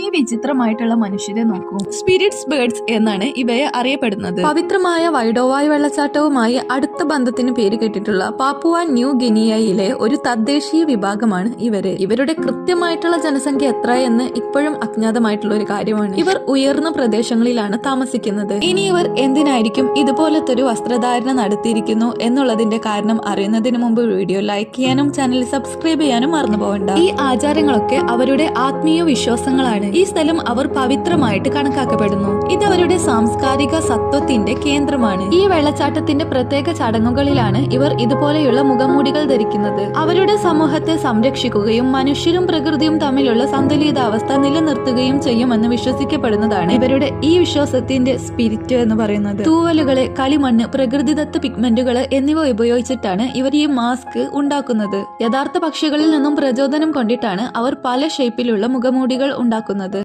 ഈ വിചിത്രമായിട്ടുള്ള മനുഷ്യരെ നോക്കൂ. സ്പിരിറ്റ്സ് ബേർഡ്സ് എന്നാണ് ഇവയെ അറിയപ്പെടുന്നത്. പവിത്രമായ വൈഡോവായ് വെള്ളച്ചാട്ടവുമായി അടുത്ത ബന്ധത്തിന് പേര് കേട്ടിട്ടുള്ള പാപ്പുവ ന്യൂ ഗിനിയയിലെ ഒരു തദ്ദേശീയ വിഭാഗമാണ് ഇവർ. ഇവരുടെ കൃത്യമായിട്ടുള്ള ജനസംഖ്യ എത്ര എന്ന് ഇപ്പോഴും അജ്ഞാതമായിട്ടുള്ള ഒരു കാര്യമാണ്. ഇവർ ഉയർന്ന പ്രദേശങ്ങളിലാണ് താമസിക്കുന്നത്. ഇനി ഇവർ എന്തിനായിരിക്കും ഇതുപോലത്തെ ഒരു വസ്ത്രധാരണ നടത്തിയിരിക്കുന്നു എന്നുള്ളതിന്റെ കാരണം അറിയുന്നതിന് മുമ്പ് വീഡിയോ ലൈക്ക് ചെയ്യാനും ചാനൽ സബ്സ്ക്രൈബ് ചെയ്യാനും മറന്നു പോകണ്ട ഈ ആചാരങ്ങളൊക്കെ അവരുടെ ആത്മീയ വിശ്വാസങ്ങളാണ്. ഈ സ്ഥലം അവർ പവിത്രമായിട്ട് കണക്കാക്കപ്പെടുന്നു. ഇത് അവരുടെ സാംസ്കാരിക സത്വത്തിന്റെ കേന്ദ്രമാണ്. ഈ വെള്ളച്ചാട്ടത്തിന്റെ പ്രത്യേക ചടങ്ങുകളിലാണ് ഇവർ ഇതുപോലെയുള്ള മുഖംമൂടികൾ ധരിക്കുന്നത്. അവരുടെ സമൂഹത്തെ സംരക്ഷിക്കുകയും മനുഷ്യരും പ്രകൃതിയും തമ്മിലുള്ള സന്തുലിതാവസ്ഥ നിലനിർത്തുകയും ചെയ്യുമെന്ന് വിശ്വസിക്കപ്പെടുന്നതാണ് ഇവരുടെ ഈ വിശ്വാസത്തിന്റെ സ്പിരിറ്റ് എന്ന് പറയുന്നത്. തൂവലുകളെ കളിമണ്ണ് പ്രകൃതിദത്ത പിഗ്മെന്റുകൾ എന്നിവ ഉപയോഗിച്ചിട്ടാണ് ഇവർ ഈ മാസ്ക് ഉണ്ടാക്കുന്നത്. യഥാർത്ഥ പക്ഷികളിൽ നിന്നും പ്രചോദനം കൊണ്ടിട്ടാണ് അവർ പല ഷേപ്പിലുള്ള മുഖമൂടികൾ ഉണ്ടാക്കുന്നത്. ഉണ്ടാക്കുന്നത്